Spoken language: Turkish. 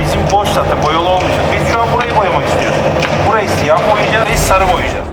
Bizim boş zaten boyalı olmayacak. Biz şu an burayı boyamak istiyoruz. Burayı siyah boyayacağız, burayı sarı boyayacağız.